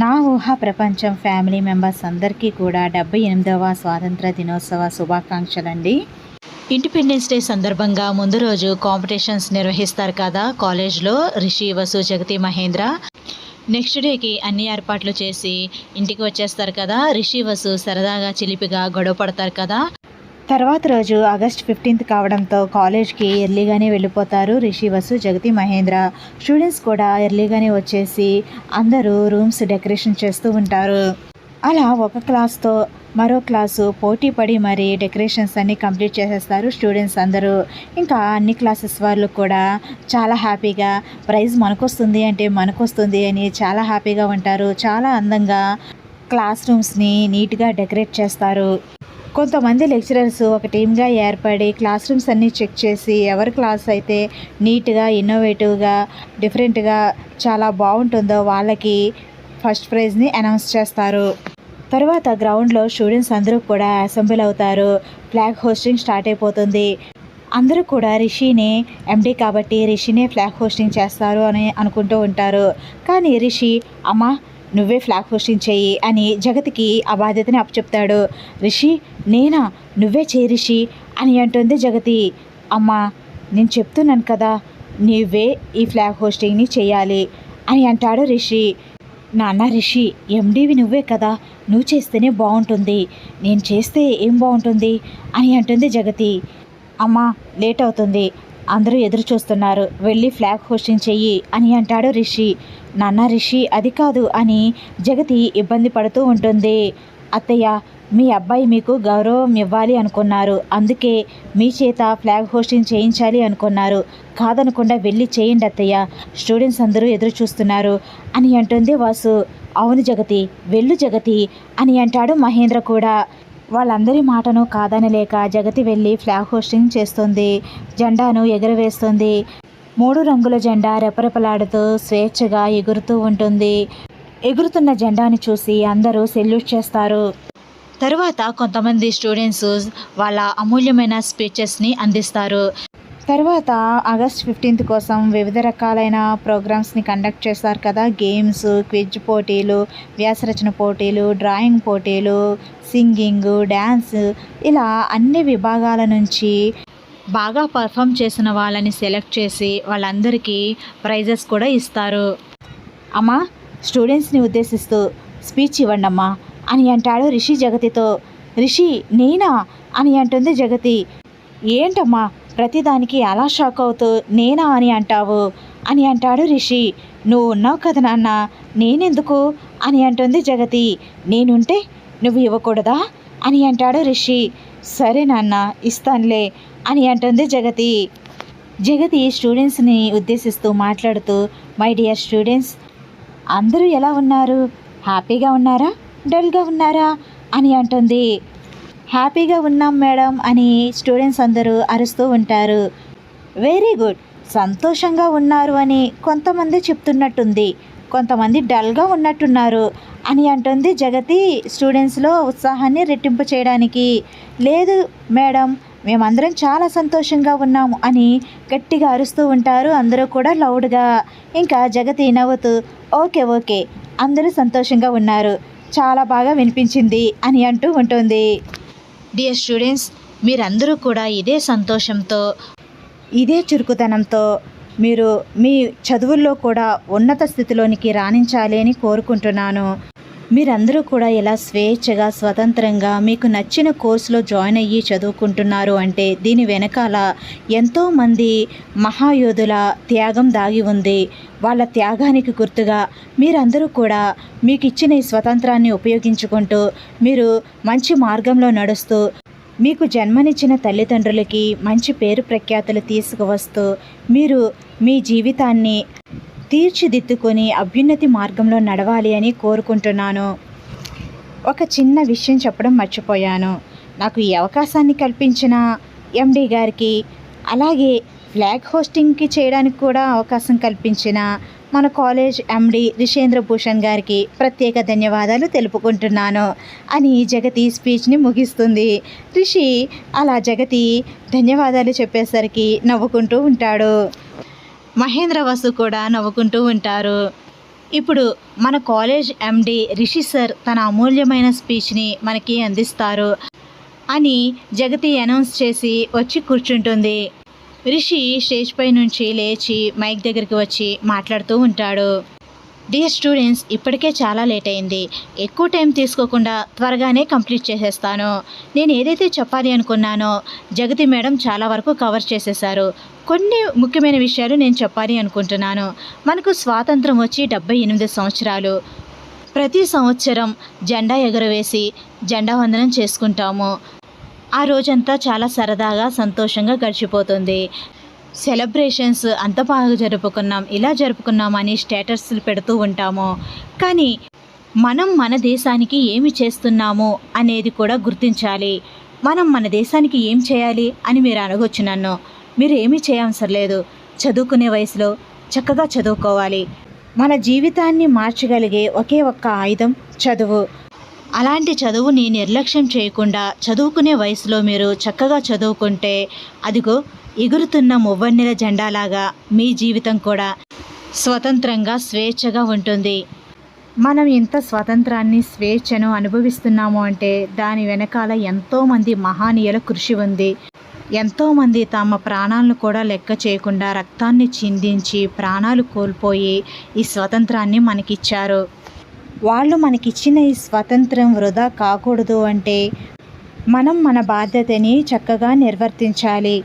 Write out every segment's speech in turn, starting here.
నా ఊహ ప్రపంచం ఫ్యామిలీ మెంబర్స్ అందరికీ కూడా డెబ్బై ఎనిమిదవ స్వాతంత్ర దినోత్సవ శుభాకాంక్షలండి. ఇండిపెండెన్స్ డే సందర్భంగా ముందు రోజు కాంపిటీషన్స్ నిర్వహిస్తారు కదా కాలేజ్లో రిషి వసు జగతి మహేంద్ర. నెక్స్ట్ డేకి అన్ని ఏర్పాట్లు చేసి ఇంటికి వచ్చేస్తారు కదా రిషి వసు సరదాగా చిలిపిగా గొడవ పడతారు కదా. తర్వాత రోజు ఆగస్ట్ ఫిఫ్టీన్త్ కావడంతో కాలేజ్కి ఎర్లీగానే వెళ్ళిపోతారు రిషి వసు జగతి మహేంద్ర. స్టూడెంట్స్ కూడా ఎర్లీగానే వచ్చేసి అందరూ రూమ్స్ డెకరేషన్ చేస్తూ ఉంటారు. అలా ఒక క్లాస్తో మరో క్లాసు పోటీ పడి మరి డెకరేషన్స్ అన్నీ కంప్లీట్ చేసేస్తారు స్టూడెంట్స్ అందరూ. ఇంకా అన్ని క్లాసెస్ వాళ్ళు కూడా చాలా హ్యాపీగా ప్రైజ్ మనకొస్తుంది అంటే మనకొస్తుంది అని చాలా హ్యాపీగా ఉంటారు. చాలా అందంగా క్లాస్ రూమ్స్ని నీట్గా డెకరేట్ చేస్తారు. కొంతమంది లెక్చరర్స్ ఒక టీమ్గా ఏర్పడి క్లాస్ రూమ్స్ అన్నీ చెక్ చేసి ఎవరి క్లాస్ అయితే నీట్గా ఇన్నోవేటివ్గా డిఫరెంట్గా చాలా బాగుంటుందో వాళ్ళకి ఫస్ట్ ప్రైజ్ని అనౌన్స్ చేస్తారు. తర్వాత గ్రౌండ్లో స్టూడెంట్స్ అందరూ కూడా అసెంబ్లీ అవుతారు. ఫ్లాగ్ హోస్టింగ్ స్టార్ట్ అయిపోతుంది. అందరూ కూడా రిషిని ఎండీ కాబట్టి రిషినే ఫ్లాగ్ హోస్టింగ్ చేస్తారు అని అనుకుంటూ ఉంటారు. కానీ రిషి అమ్మ నువ్వే ఫ్లాగ్ హోస్టింగ్ చెయ్యి అని జగతికి ఆ బాధ్యతని అప్పచెప్తాడు. రిషి నేనా? నువ్వే చేయి రిషి అని అంటుంది జగతి. అమ్మ నేను చెప్తున్నాను కదా నువ్వే ఈ ఫ్లాగ్ హోస్టింగ్ని చేయాలి అని అంటాడు రిషి. నాన్న రిషి ఎండివి నువ్వే కదా నువ్వు చేస్తేనే బాగుంటుంది. నేను చేస్తే ఏం బాగుంటుంది అని అంటుంది జగతి. అమ్మా లేట్ అవుతుంది. అందరూ ఎదురు చూస్తున్నారు. వెళ్ళి ఫ్లాగ్ హోస్టింగ్ చెయ్యి అని అంటాడు రిషి. నాన్న రిషి అది కాదు అని జగతి ఇబ్బంది పడుతూ ఉంటుంది. అత్తయ్య మీ అబ్బాయి మీకు గౌరవం ఇవ్వాలి అనుకున్నారు. అందుకే మీ చేత ఫ్లాగ్ హోస్టింగ్ చేయించాలి అనుకున్నారు. కాదనకుండా వెళ్ళి చేయండి అత్తయ్య. స్టూడెంట్స్ అందరూ ఎదురు చూస్తున్నారు అని అంటుంది వాసు. అవును జగతి వెళ్ళు జగతి అని అంటాడు మహేంద్ర కూడా. వాళ్ళందరి మాటను కాదనలేక జగతి వెళ్ళి ఫ్లాగ్ హోస్టింగ్ చేస్తుంది జెండాను ఎగురవేస్తుంది. మూడు రంగుల జెండా రెపరెపలాడుతూ స్వేచ్ఛగా ఎగురుతూ ఉంటుంది. ఎగురుతున్న జెండాని చూసి అందరూ సెల్యూట్ చేస్తారు. తరువాత కొంతమంది స్టూడెంట్స్ వాళ్ళ అమూల్యమైన స్పీచెస్ని అందిస్తారు. తర్వాత ఆగస్ట్ ఫిఫ్టీన్త్ కోసం వివిధ రకాలైన ప్రోగ్రామ్స్ని కండక్ట్ చేస్తారు కదా. గేమ్స్ క్విజ్ పోటీలు వ్యాసరచన పోటీలు డ్రాయింగ్ పోటీలు సింగింగ్ డ్యాన్స్ ఇలా అన్ని విభాగాల నుంచి బాగా పర్ఫామ్ చేసిన వాళ్ళని సెలెక్ట్ చేసి వాళ్ళందరికీ ప్రైజెస్ కూడా ఇస్తారు. అమ్మా స్టూడెంట్స్ని ఉద్దేశిస్తూ స్పీచ్ ఇవ్వండి అమ్మా అని అంటాడు రిషి జగతితో. రిషి నేనా? అని అంటుంది జగతి. ఏంటమ్మా? ప్రతిదానికి అలా షాక్ అవుతూ నేనా అని అంటావు? అని అంటాడు రిషి. నువ్వు ఉన్నావు కదా నాన్న నేనెందుకు? అని అంటుంది జగతి. నేనుంటే నువ్వు ఇవ్వకూడదా? అని అంటాడు రిషి. సరే నాన్న ఇస్తానులే అని అంటుంది జగతి. జగతి స్టూడెంట్స్ని ఉద్దేశిస్తూ మాట్లాడుతూ మై డియర్ స్టూడెంట్స్ అందరూ ఎలా ఉన్నారు? హ్యాపీగా ఉన్నారా? డల్గా ఉన్నారా? అని అంటుంది. హ్యాపీగా ఉన్నాం మేడం అని స్టూడెంట్స్ అందరూ అరుస్తూ ఉంటారు. Very good. సంతోషంగా ఉన్నారు అని కొంతమంది చెప్తున్నట్టుంది. కొంతమంది డల్గా ఉన్నట్టున్నారు అని అంటుంది జగతి స్టూడెంట్స్లో ఉత్సాహాన్ని రెట్టింపు చేయడానికి. లేదు మేడం మేమందరం చాలా సంతోషంగా ఉన్నాము అని గట్టిగా అరుస్తూ ఉంటారు అందరూ కూడా లౌడ్గా. ఇంకా జగతి నవ్వుతూ ఓకే ఓకే అందరూ సంతోషంగా ఉన్నారు. చాలా బాగా వినిపించింది అని అంటూ ఉంటుంది. డియర్ స్టూడెంట్స్ మీరందరూ కూడా ఇదే సంతోషంతో ఇదే చురుకుతనంతో మీరు మీ చదువుల్లో కూడా ఉన్నత స్థితిలోనికి రాణించాలి అని కోరుకుంటున్నాను. మీరందరూ కూడా ఇలా స్వేచ్ఛగా స్వతంత్రంగా మీకు నచ్చిన కోర్సులో జాయిన్ అయ్యి చదువుకుంటున్నారు అంటే దీని వెనకాల ఎంతోమంది మహాయోధుల త్యాగం దాగి ఉంది. వాళ్ళ త్యాగానికి గుర్తుగా మీరందరూ కూడా మీకు ఇచ్చిన ఈ స్వతంత్రాన్ని ఉపయోగించుకుంటూ మీరు మంచి మార్గంలో నడుస్తూ మీకు జన్మనిచ్చిన తల్లిదండ్రులకి మంచి పేరు ప్రఖ్యాతులు తీసుకువస్తూ మీరు మీ జీవితాన్ని తీర్చిదిద్దుకొని అభ్యున్నతి మార్గంలో నడవాలి అని కోరుకుంటున్నాను. ఒక చిన్న విషయం చెప్పడం మర్చిపోయాను. నాకు ఈ అవకాశాన్ని కల్పించిన ఎండి గారికి అలాగే ఫ్లాగ్ హోస్టింగ్కి చేయడానికి కూడా అవకాశం కల్పించిన మన కాలేజ్ ఎండి రిషేంద్ర భూషణ్ గారికి ప్రత్యేక ధన్యవాదాలు తెలుపుకుంటున్నాను. అని జగతి స్పీచ్ని ముగిస్తుంది. రిషి అలా జగతి ధన్యవాదాలు చెప్పేసరికి నవ్వుకుంటూ ఉంటాడు. మహేంద్ర వసు కూడా నవ్వుకుంటూ ఉంటారు. ఇప్పుడు మన కాలేజ్ ఎండి రిషి సార్ తన అమూల్యమైన స్పీచ్ని మనకి అందిస్తారు అని జగతి అనౌన్స్ చేసి వచ్చి కూర్చుంటుంది. రిషి స్టేజ్ పై నుంచి లేచి మైక్ దగ్గరికి వచ్చి మాట్లాడుతూ ఉంటాడు. డియర్ స్టూడెంట్స్ ఇప్పటికే చాలా లేట్ అయింది. ఎక్కువ టైం తీసుకోకుండా త్వరగానే కంప్లీట్ చేసేస్తాను. నేను ఏదైతే చెప్పాలి అనుకున్నానో జగతి మేడం చాలా వరకు కవర్ చేసేశారు. కొన్ని ముఖ్యమైన విషయాలు నేను చెప్పాలి అనుకుంటున్నాను. మనకు స్వాతంత్రం వచ్చి డెబ్బై ఎనిమిది సంవత్సరాలు. ప్రతి సంవత్సరం జెండా ఎగురవేసి జెండా వందనం చేసుకుంటాము. ఆ రోజంతా చాలా సరదాగా సంతోషంగా గడిచిపోతుంది. సెలబ్రేషన్స్ అంత బాగా జరుపుకున్నాం ఇలా జరుపుకున్నాం అని స్టేటస్లు పెడుతూ ఉంటాము. కానీ మనం మన దేశానికి ఏమి చేస్తున్నాము అనేది కూడా గుర్తించాలి. మనం మన దేశానికి ఏం చేయాలి అని మీరు అనగొచ్చు నన్ను. మీరు ఏమీ చేయవసరం లేదు చదువుకునే వయసులో చక్కగా చదువుకోవాలి. మన జీవితాన్ని మార్చగలిగే ఒకే ఒక్క ఆయుధం చదువు. అలాంటి చదువుని నిర్లక్ష్యం చేయకుండా చదువుకునే వయసులో మీరు చక్కగా చదువుకుంటే అదిగో ఎగురుతున్న మువ్వన్నెల జెండాలాగా మీ జీవితం కూడా స్వతంత్రంగా స్వేచ్ఛగా ఉంటుంది. మనం ఇంత స్వతంత్రాన్ని స్వేచ్ఛను అనుభవిస్తున్నాము అంటే దాని వెనకాల ఎంతోమంది మహానీయుల కృషి ఉంది. ఎంతోమంది తమ ప్రాణాలను కూడా లెక్క చేయకుండా రక్తాన్ని చిందించి ప్రాణాలు కోల్పోయి ఈ స్వతంత్రాన్ని మనకిచ్చారు. వాళ్ళు మనకిచ్చిన ఈ స్వతంత్రం వృధా కాకూడదు అంటే మనం మన బాధ్యతని చక్కగా నిర్వర్తించాలి.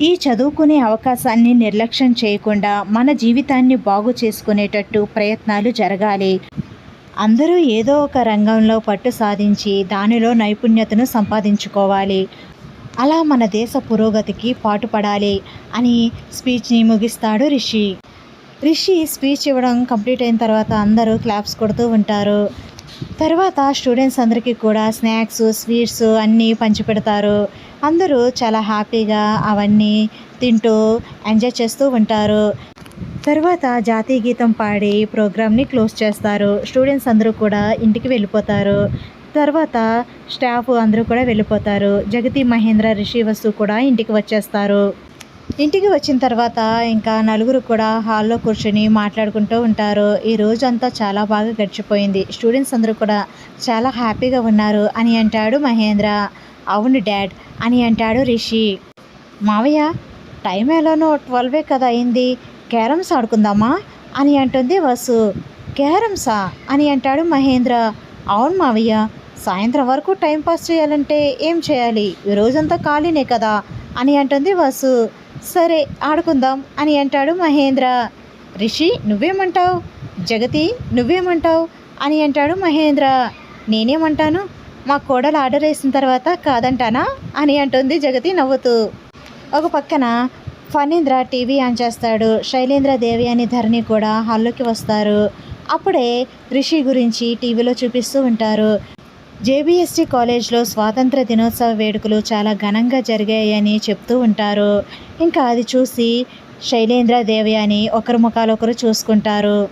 ఈ చదువుకునే అవకాశాన్ని నిర్లక్ష్యం చేయకుండా మన జీవితాన్ని బాగు చేసుకునేటట్టు ప్రయత్నాలు జరగాలి. అందరూ ఏదో ఒక రంగంలో పట్టు సాధించి దానిలో నైపుణ్యతను సంపాదించుకోవాలి. అలా మన దేశ పురోగతికి పాటుపడాలి అని స్పీచ్ని ముగిస్తాడు రిషి. రిషి స్పీచ్ ఇవ్వడం కంప్లీట్ అయిన తర్వాత అందరూ క్లాప్స్ కొడుతూ ఉంటారు. తర్వాత స్టూడెంట్స్ అందరికీ కూడా స్నాక్స్ స్వీట్స్ అన్నీ పంచిపెడతారు అందరూ చాలా హ్యాపీగా అవన్నీ తింటూ ఎంజాయ్ చేస్తూ ఉంటారు. తర్వాత జాతీయ గీతం పాడి ప్రోగ్రామ్ని క్లోజ్ చేస్తారు. స్టూడెంట్స్ అందరూ కూడా ఇంటికి వెళ్ళిపోతారు. తర్వాత స్టాఫ్ అందరూ కూడా వెళ్ళిపోతారు. జగతి మహేంద్ర రిషి వసు కూడా ఇంటికి వచ్చేస్తారు. ఇంటికి వచ్చిన తర్వాత ఇంకా నలుగురు కూడా హాల్లో కూర్చొని మాట్లాడుకుంటూ ఉంటారు. ఈ రోజు అంతా చాలా బాగా గడిచిపోయింది. స్టూడెంట్స్ అందరూ కూడా చాలా హ్యాపీగా ఉన్నారు. అని అంటాడు మహేంద్ర. అవును డాడ్ అని అంటాడు రిషి. మావయ్య టైం ఎలానో ట్వెల్వే కదా అయింది. క్యారమ్స్ ఆడుకుందామా? అని అంటుంది వసు. క్యారమ్సా? అని అంటాడు మహేంద్ర. అవును మావయ్య సాయంత్రం వరకు టైంపాస్ చేయాలంటే ఏం చేయాలి? ఈ రోజంతా ఖాళీనే కదా? అని అంటుంది వసు. సరే ఆడుకుందాం అని అంటాడు మహేంద్ర. రిషి నువ్వేమంటావు? జగతి నువ్వేమంటావు? అని అంటాడు మహేంద్ర. నేనేమంటాను? మా కోడలు ఆర్డర్ వేసిన తర్వాత కాదంటానా? అని అంటుంది జగతి నవ్వుతూ. ఒక పక్కన ఫణీంద్ర టీవీ ఆన్ చేస్తాడు. శైలేంద్ర దేవి అని ధరణి కూడా హాల్లోకి వస్తారు. అప్పుడే రిషి గురించి టీవీలో చూపిస్తూ ఉంటారు. జేబీఎస్టీ కాలేజ్లో స్వాతంత్ర దినోత్సవ వేడుకలు చాలా ఘనంగా జరిగాయని చెప్తూ ఉంటారు. ఇంకా అది చూసి శైలేంద్ర దేవి అని ఒకరి ముఖాలొకరు చూసుకుంటారు.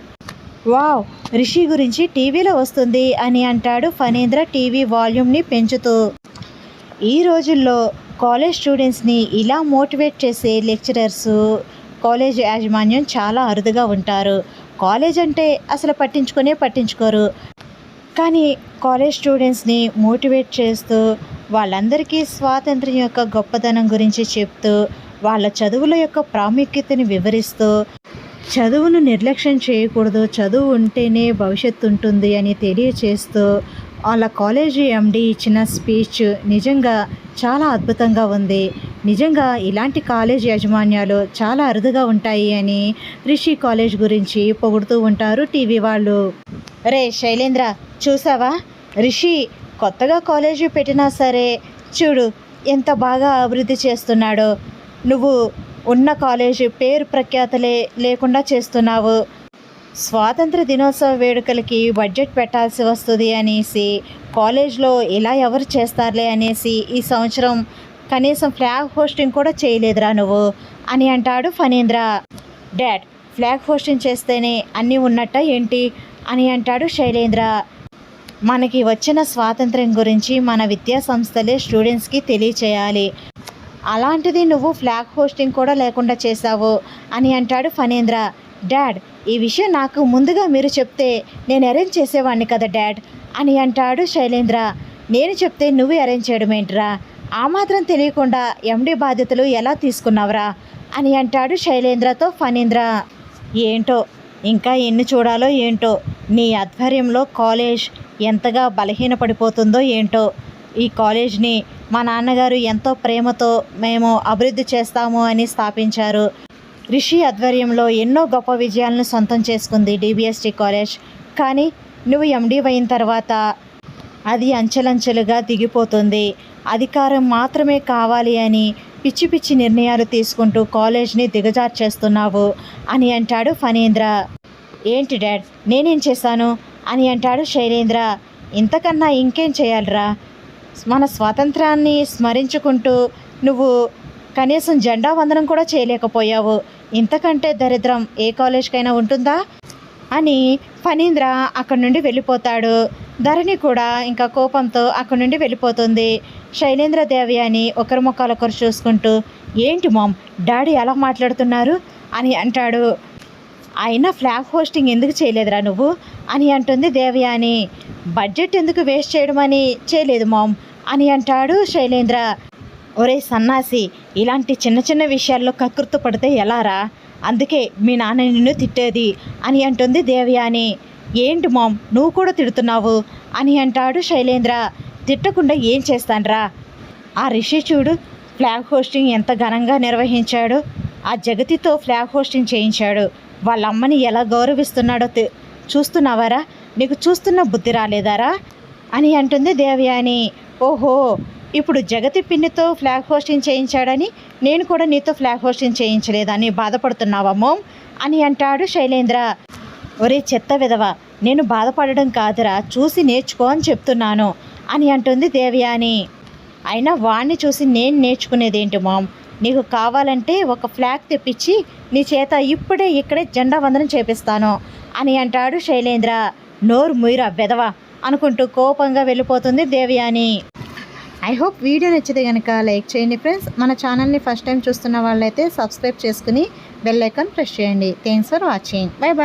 వావ్ రిషి గురించి టీవీలో వస్తుంది అని అంటాడు ఫణేంద్ర టీవీ వాల్యూమ్ని పెంచుతూ. ఈ రోజుల్లో కాలేజ్ స్టూడెంట్స్ని ఇలా మోటివేట్ చేసే లెక్చరర్స్ కాలేజ్ యాజమాన్యం చాలా అరుదుగా ఉంటారు. కాలేజ్ అంటే అసలు పట్టించుకునే పట్టించుకోరు. కానీ కాలేజ్ స్టూడెంట్స్ని మోటివేట్ చేస్తూ వాళ్ళందరికీ స్వాతంత్ర్యం యొక్క గొప్పదనం గురించి చెప్తూ వాళ్ళ చదువుల యొక్క ప్రాముఖ్యతని వివరిస్తూ చదువును నిర్లక్ష్యం చేయకూడదు చదువు ఉంటేనే భవిష్యత్తు ఉంటుంది అని తెలియచేస్తూ వాళ్ళ కాలేజీ ఎండి ఇచ్చిన స్పీచ్ నిజంగా చాలా అద్భుతంగా ఉంది. నిజంగా ఇలాంటి కాలేజ్ యాజమాన్యాలు చాలా అరుదుగా ఉంటాయి అని రిషి కాలేజ్ గురించి పొగుడుతూ ఉంటారు టీవీ వాళ్ళు. రే శైలేంద్ర చూసావా? రిషి కొత్తగా కాలేజీ పెట్టినా సరే చూడు ఎంత బాగా అభివృద్ధి చేస్తున్నాడో. నువ్వు ఉన్న కాలేజీ పేరు ప్రఖ్యాతలే లేకుండా చేస్తున్నావు. స్వాతంత్ర దినోత్సవ వేడుకలకి బడ్జెట్ పెట్టాల్సి వస్తుంది అనేసి కాలేజ్లో ఇలా ఎవరు చేస్తారులే అనేసి ఈ సంవత్సరం కనీసం ఫ్లాగ్ హోస్టింగ్ కూడా చేయలేదురా నువ్వు అని అంటాడు ఫణీంద్ర. డాడ్ ఫ్లాగ్ హోస్టింగ్ చేస్తేనే అన్నీ ఉన్నట్ట ఏంటి? అని అంటాడు శైలేంద్ర. మనకి వచ్చిన స్వాతంత్ర్యం గురించి మన విద్యా సంస్థలే స్టూడెంట్స్కి తెలియచేయాలి. అలాంటిది నువ్వు ఫ్లాగ్ హోస్టింగ్ కూడా లేకుండా చేశావు అని అంటాడు ఫణీంద్ర. డాడ్ ఈ విషయం నాకు ముందుగా మీరు చెప్తే నేను అరేంజ్ చేసేవాడిని కదా డాడ్ అని అంటాడు శైలేంద్ర. నేను చెప్తే నువ్వు అరేంజ్ చేయడం ఏంట్రా? ఆ మాత్రం తెలియకుండా ఎండి బాధ్యతలు ఎలా తీసుకున్నావురా? అని అంటాడు శైలేంద్రతో ఫణీంద్ర. ఏంటో? ఇంకా ఎన్ని చూడాలో ఏంటో? నీ ఆధ్వర్యంలో కాలేజ్ ఎంతగా బలహీనపడిపోతుందో ఏంటో. ఈ కాలేజ్ని మా నాన్నగారు ఎంతో ప్రేమతో మేము అభివృద్ధి చేస్తాము అని స్థాపించారు. రిషి ఆధ్వర్యంలో ఎన్నో గొప్ప విజయాలను సొంతం చేసుకుంది డిబిఎస్టి కాలేజ్. కానీ నువ్వు ఎండి అయిన తర్వాత అది అంచెలంచెలుగా దిగిపోతుంది. అధికారం మాత్రమే కావాలి అని పిచ్చి పిచ్చి నిర్ణయాలు తీసుకుంటూ కాలేజ్ని దిగజార్చేస్తున్నావు అని అంటాడు ఫణీంద్ర. ఏంటి డాడ్? నేనేం చేశాను? అని అంటాడు శైలేంద్ర. ఇంతకన్నా ఇంకేం చేయాలిరా? మన స్వాతంత్రాన్ని స్మరించుకుంటూ నువ్వు కనీసం జెండా వందనం కూడా చేయలేకపోయావు. ఇంతకంటే దరిద్రం ఏ కాలేజ్కైనా ఉంటుందా? అని ఫణీంద్ర అక్కడి నుండి వెళ్ళిపోతాడు. ధరణి కూడా ఇంకా కోపంతో అక్కడి నుండి వెళ్ళిపోతుంది. శైలేంద్ర దేవి అని ఒకరి ముఖాలొకరు చూసుకుంటూ ఏంటి మామ్? డాడీ ఎలా మాట్లాడుతున్నారు? అని అంటాడు. అయినా ఫ్లాగ్ హోస్టింగ్ ఎందుకు చేయలేదురా నువ్వు? అని అంటుంది దేవయాని. బడ్జెట్ ఎందుకు వేస్ట్ చేయడం అని చేయలేదు మామ్ అని అంటాడు శైలేంద్ర. ఒరే సన్నాసి ఇలాంటి చిన్న చిన్న విషయాల్లో కకృత పడితే ఎలారా? అందుకే మీ నాన్న నిన్ను తిట్టేది అని అంటుంది దేవయాని. ఏంటి మామ్ నువ్వు కూడా తిడుతున్నావు? అని అంటాడు శైలేంద్ర. తిట్టకుండా ఏం చేస్తాన్రా? ఆ రిషి చూడు ఫ్లాగ్ హోస్టింగ్ ఎంత ఘనంగా నిర్వహించాడు. ఆ జగతితో ఫ్లాగ్ హోస్టింగ్ చేయించాడు. వాళ్ళ అమ్మని ఎలా గౌరవిస్తున్నాడో చూస్తున్నావారా? నీకు చూస్తున్న బుద్ధి రాలేదారా? అని అంటుంది దేవయాని. ఓహో ఇప్పుడు జగతి పిన్నితో ఫ్లాగ్ హోస్టింగ్ చేయించాడని నేను కూడా నీతో ఫ్లాగ్ హోస్టింగ్ చేయించలేదని బాధపడుతున్నావా మోమ్? అని అంటాడు శైలేంద్ర. ఒరే చెత్త విధవ నేను బాధపడడం కాదురా చూసి నేర్చుకో అని చెప్తున్నాను అని అంటుంది దేవయాని. అయినా వాణ్ణి చూసి నేను నేర్చుకునేది ఏంటి మామ్? నీకు కావాలంటే ఒక ఫ్లాగ్ తెప్పించి నీ చేత ఇప్పుడే ఇక్కడే జెండా వందనం చేపిస్తాను అని అంటాడు శైలేంద్ర. నోరు ముయిరా బెదవ అనుకుంటూ కోపంగా వెళ్ళిపోతుంది దేవయాని. ఐ హోప్ వీడియో నచ్చితే కనుక లైక్ చేయండి ఫ్రెండ్స్. మన ఛానల్ని ఫస్ట్ టైం చూస్తున్న వాళ్ళైతే సబ్స్క్రైబ్ చేసుకుని బెల్ ఐకాన్ ప్రెస్ చేయండి. Thanks for watching bye bye